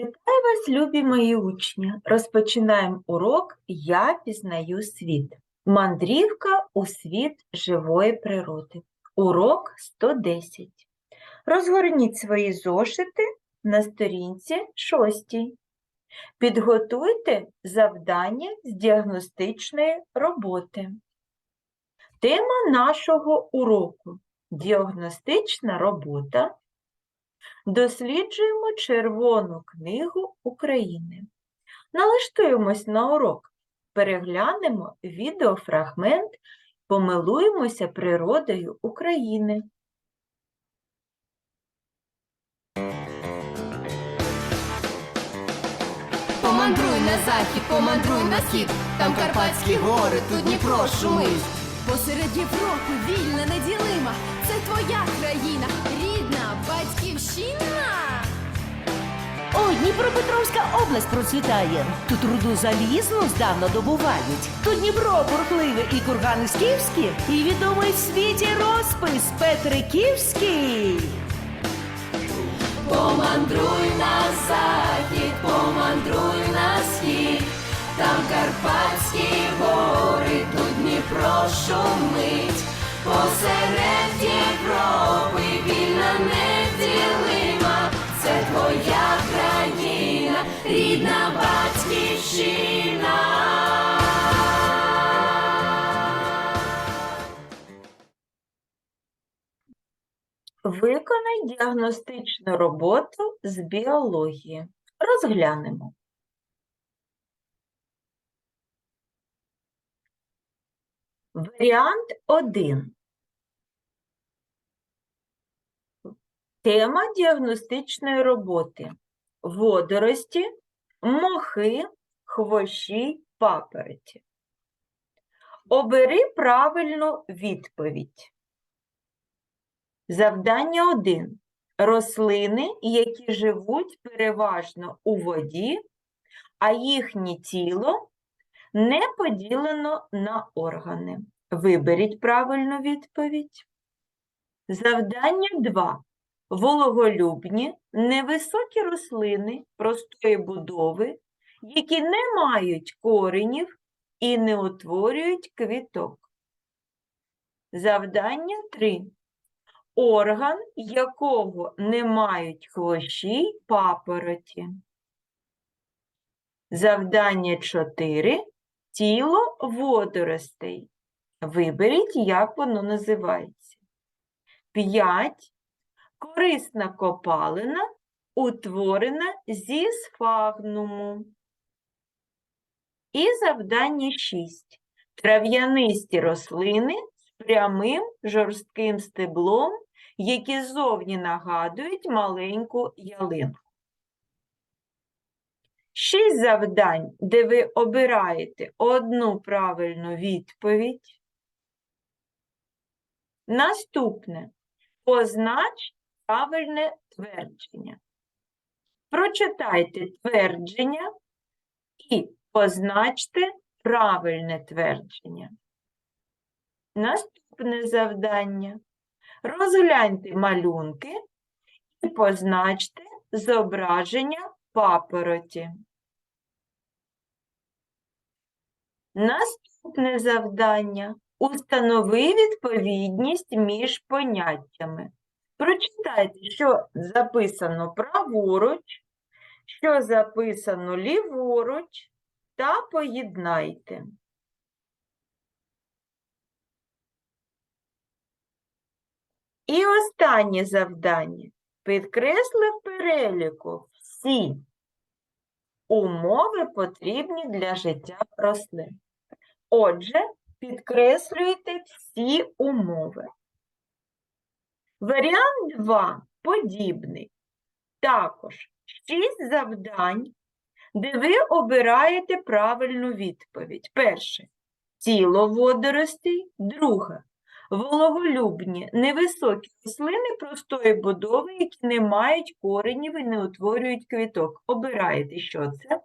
Вітаю вас, любі мої учні! Розпочинаємо урок Я пізнаю світ. Мандрівка у світ живої природи. Урок 110. Розгорніть свої зошити на сторінці 6. Підготуйте завдання з діагностичної роботи. Тема нашого уроку діагностична робота Досліджуємо Червону книгу України. Налаштуємось на урок, переглянемо відеофрагмент, помилуємося природою України. Помандруй на захід, помандруй на схід, там Карпатські гори, тут Дніпро шумить. Посеред Європи вільна, неділима, це твоя країна, батьківщина. Ой, Дніпропетровська область процвітає. Тут руду залізну здавна добувають. Тут Дніпро бурхливе і кургани скіфські, і відомий в світі розпис Петриківський. Помандруй на захід, помандруй на схід, там Карпатські гори, тут Дніпро шумить. Посеред Європи вільна неділима, це твоя країна, рідна батьківщина. Виконай діагностичну роботу з біології. Розглянемо. Варіант 1. Тема діагностичної роботи. Водорості, мохи, хвощі, папороті. Обери правильну відповідь. Завдання 1. Рослини, які живуть переважно у воді, а їхнє тіло не поділено на органи. Виберіть правильну відповідь. Завдання 2. Вологолюбні, невисокі рослини простої будови, які не мають коренів і не утворюють квіток. Завдання 3 орган, якого не мають хвощі папороті. Завдання 4. Тіло водоростей. Виберіть, як воно називається. 5. Корисна копалина, утворена зі сфагнуму. І завдання 6. Трав'янисті рослини з прямим жорстким стеблом, які зовні нагадують маленьку ялинку. Шість завдань, де ви обираєте одну правильну відповідь. Наступне. Познач правильне твердження. Прочитайте твердження і позначте правильне твердження. Наступне завдання. Розгляньте малюнки і позначте зображення папороті. Наступне завдання. Установи відповідність між поняттями. Прочитайте, що записано праворуч, що записано ліворуч, та поєднайте. І останнє завдання. Підкресли в переліку всі умови потрібні для життя рослин. Отже, підкреслюйте всі умови. Варіант 2 подібний. Також 6 завдань, де ви обираєте правильну відповідь. Перше тіло водоростей, друге вологолюбні, невисокі рослини простої будови, які не мають коренів і не утворюють квіток. Обирайте, що це.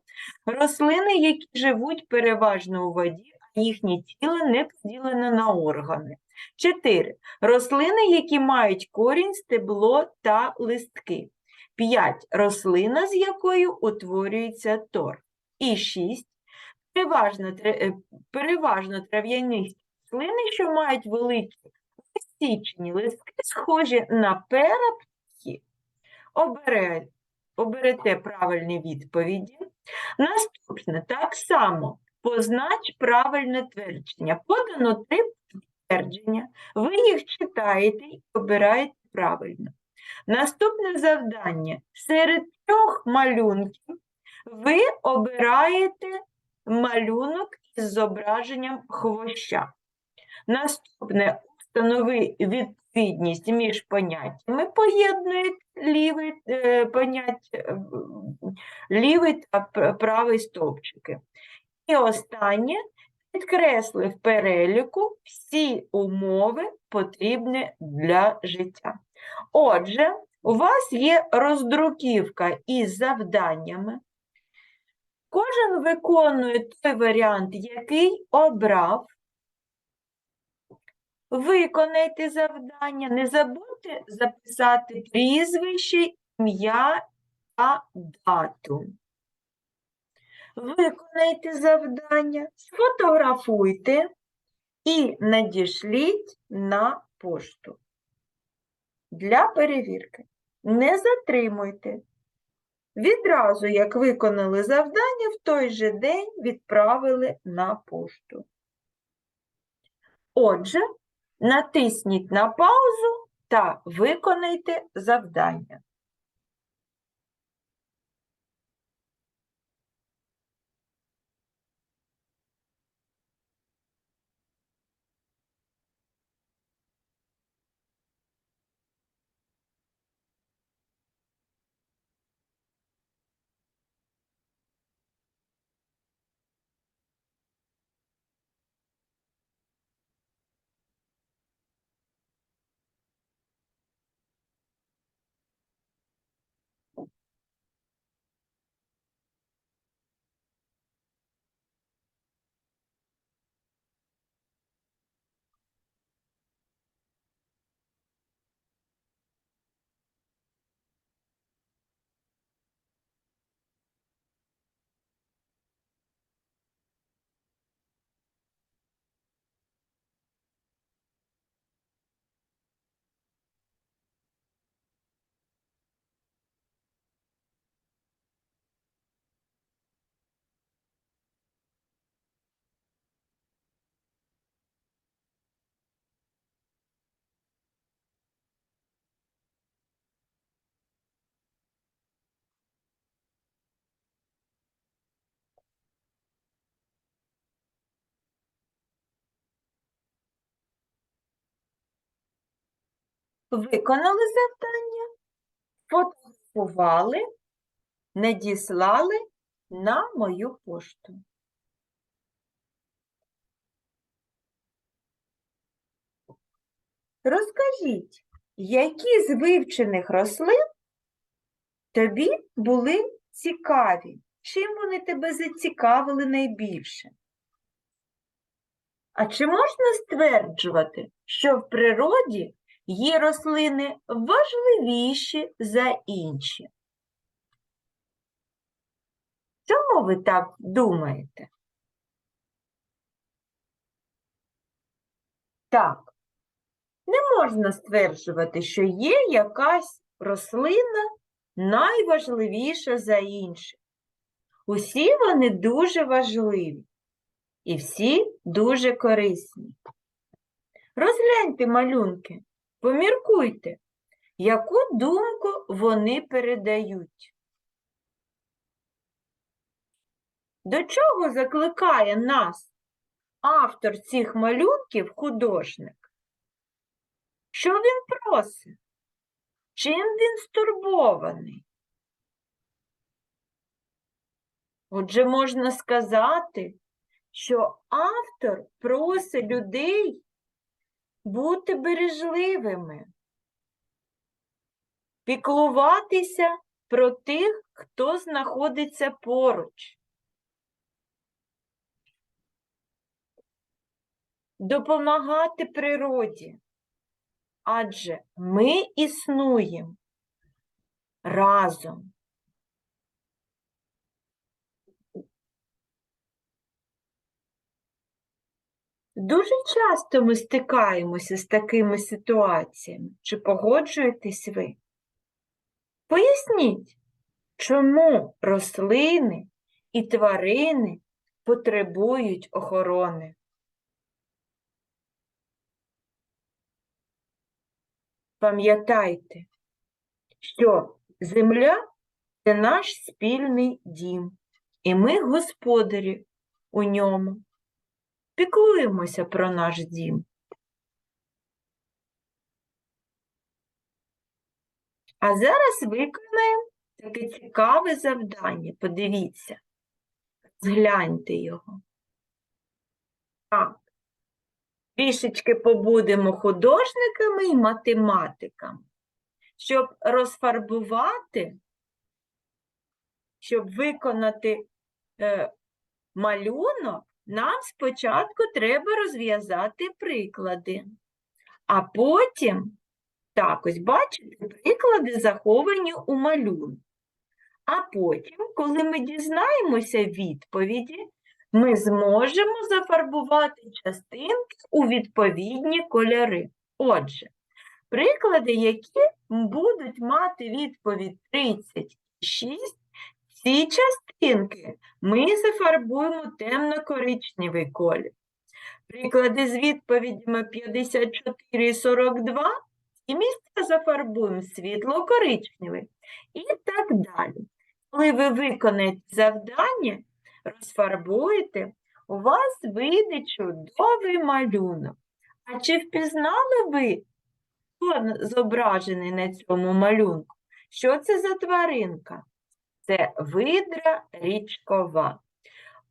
Рослини, які живуть переважно у воді, їхнє тіло не поділено на органи. 4. Рослини, які мають корінь, стебло та листки. 5. Рослина, з якою утворюється тор. І 6. Переважно, е, переважно трав'янисті рослини, що мають великі розсічені листки, схожі на перапки. Обере, оберете правильні відповіді. Наступне, так само, познач правильне твердження. Подано три твердження, ви їх читаєте і обираєте правильно. Наступне завдання. Серед трьох малюнків ви обираєте малюнок із зображенням хвоща. Наступне установи відповідність між поняттями, поєднують лівий, е, понять, е, лівий та пр- правий стовпчики. І останнє підкресли в переліку всі умови, потрібні для життя. Отже, у вас є роздруківка із завданнями. Кожен виконує той варіант, який обрав. Виконайте завдання. Не забудьте записати прізвище, ім'я та дату. Виконайте завдання, сфотографуйте і надішліть на пошту для перевірки. Не затримуйте. Відразу, як виконали завдання, в той же день відправили на пошту. Отже, натисніть на паузу та виконайте завдання. Виконали завдання, фотографували, надіслали на мою пошту. Розкажіть, які з вивчених рослин тобі були цікаві? Чим вони тебе зацікавили найбільше? А чи можна стверджувати, що в природі є рослини важливіші за інші? Чому ви так думаєте? Так, не можна стверджувати, що є якась рослина найважливіша за інші. Усі вони дуже важливі і всі дуже корисні. Розгляньте малюнки, поміркуйте, яку думку вони передають. До чого закликає нас автор цих малюнків, художник? Що він просить? Чим він стурбований? Отже, можна сказати, що автор просить людей бути бережливими, піклуватися про тих, хто знаходиться поруч, допомагати природі, адже ми існуємо разом. Дуже часто ми стикаємося з такими ситуаціями. Чи погоджуєтесь ви? Поясніть, чому рослини і тварини потребують охорони? Пам'ятайте, що земля це наш спільний дім, і ми господарі у ньому. Піклуємося про наш дім. А зараз виконаємо таке цікаве завдання. Подивіться, згляньте його. Так. Трішечки побудемо художниками і математиками. Щоб розфарбувати, щоб виконати е, малюнок, нам спочатку треба розв'язати приклади. А потім, так ось бачите, приклади заховані у малюнку. А потім, коли ми дізнаємося відповіді, ми зможемо зафарбувати частинки у відповідні кольори. Отже, приклади, які будуть мати відповідь 36, ці частинки ми зафарбуємо темно-коричневий колір. Приклади з відповідями 54 і 42 і місця зафарбуємо світло-коричневий. І так далі. Коли ви виконаєте завдання, розфарбуєте, у вас вийде чудовий малюнок. А чи впізнали ви, хто зображений на цьому малюнку? Що це за тваринка? Це видра річкова.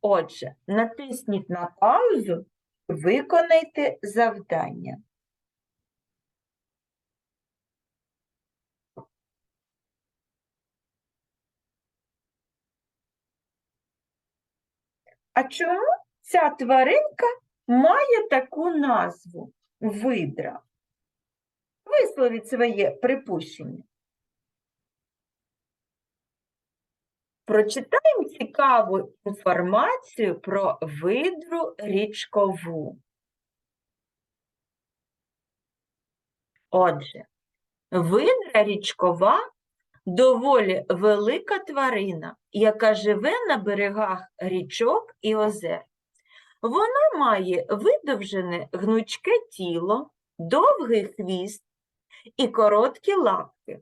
Отже, натисніть на паузу, виконайте завдання. А чому ця тваринка має таку назву видра? Висловіть своє припущення. Прочитаємо цікаву інформацію про видру річкову. Отже, видра річкова доволі велика тварина, яка живе на берегах річок і озер. Вона має видовжене гнучке тіло, довгий хвіст і короткі лапки.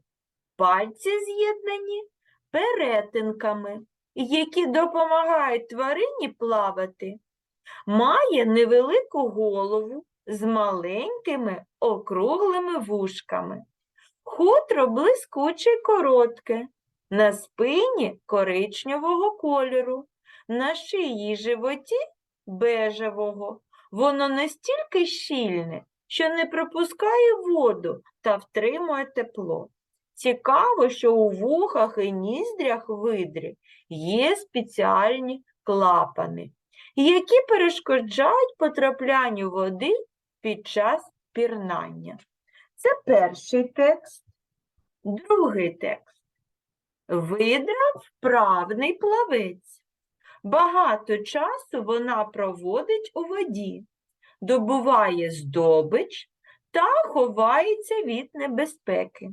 Пальці з'єднані перетинками, які допомагають тварині плавати. Має невелику голову з маленькими округлими вушками. Хутро блискуче й коротке, на спині коричневого кольору, на шиї животі бежевого. Воно настільки щільне, що не пропускає воду та втримує тепло. Цікаво, що у вухах і ніздрях видри є спеціальні клапани, які перешкоджають потраплянню води під час пірнання. Це перший текст. Другий текст. Видра вправний плавець. Багато часу вона проводить у воді, добуває здобич та ховається від небезпеки.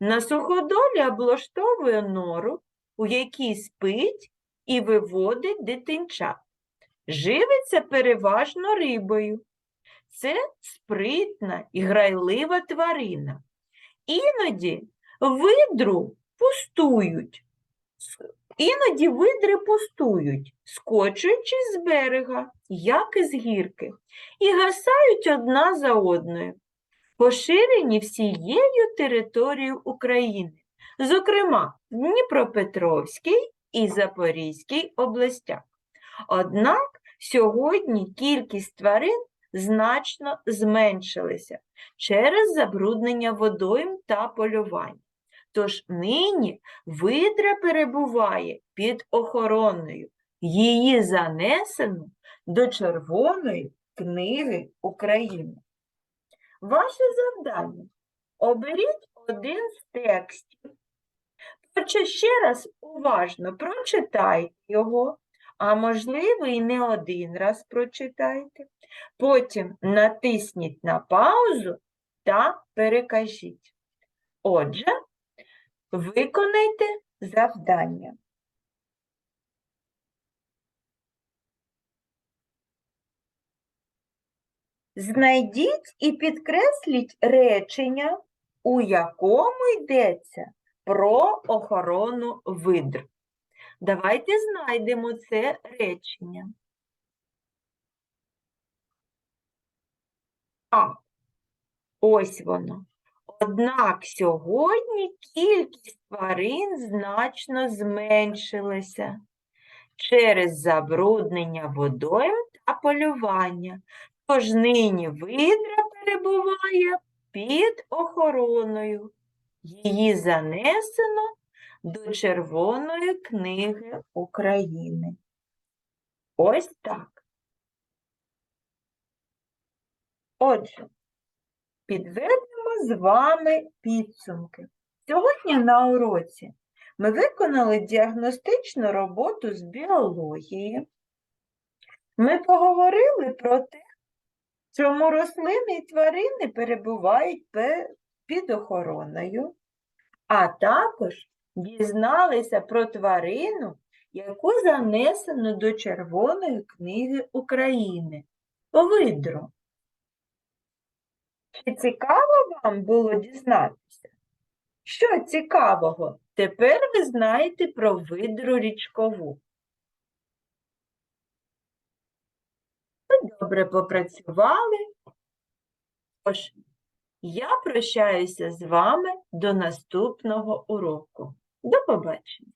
На суходолі облаштовує нору, у якій спить і виводить дитинчат. Живиться переважно рибою. Це спритна і грайлива тварина. Іноді видру пустують. Іноді видри пустують, скочуючись з берега, як із гірки, і гасають одна за одною поширені всією територією України, зокрема в Дніпропетровській і Запорізькій областях. Однак сьогодні кількість тварин значно зменшилася через забруднення водойм та полювання. Тож нині видра перебуває під охороною. Її занесено до Червоної книги України. Ваше завдання. Оберіть один з текстів, Отже, ще раз уважно прочитайте його, а можливо, і не один раз прочитайте. Потім натисніть на паузу та перекажіть. Отже, виконайте завдання. Знайдіть і підкресліть речення, у якому йдеться про охорону видр. Давайте знайдемо це речення. А, ось воно. Однак сьогодні кількість тварин значно зменшилася через забруднення водойм та полювання. Тож нині видра перебуває під охороною. Її занесено до Червоної книги України. Ось так. Отже, підведемо з вами підсумки. Сьогодні на уроці ми виконали діагностичну роботу з біології. Ми поговорили про те, чому рослини і тварини перебувають під охороною, а також дізналися про тварину, яку занесено до Червоної книги України видру. Чи цікаво вам було дізнатися? Що цікавого? Тепер ви знаєте про видру річкову. Ви добре попрацювали. Тож, я прощаюся з вами до наступного уроку. До побачення!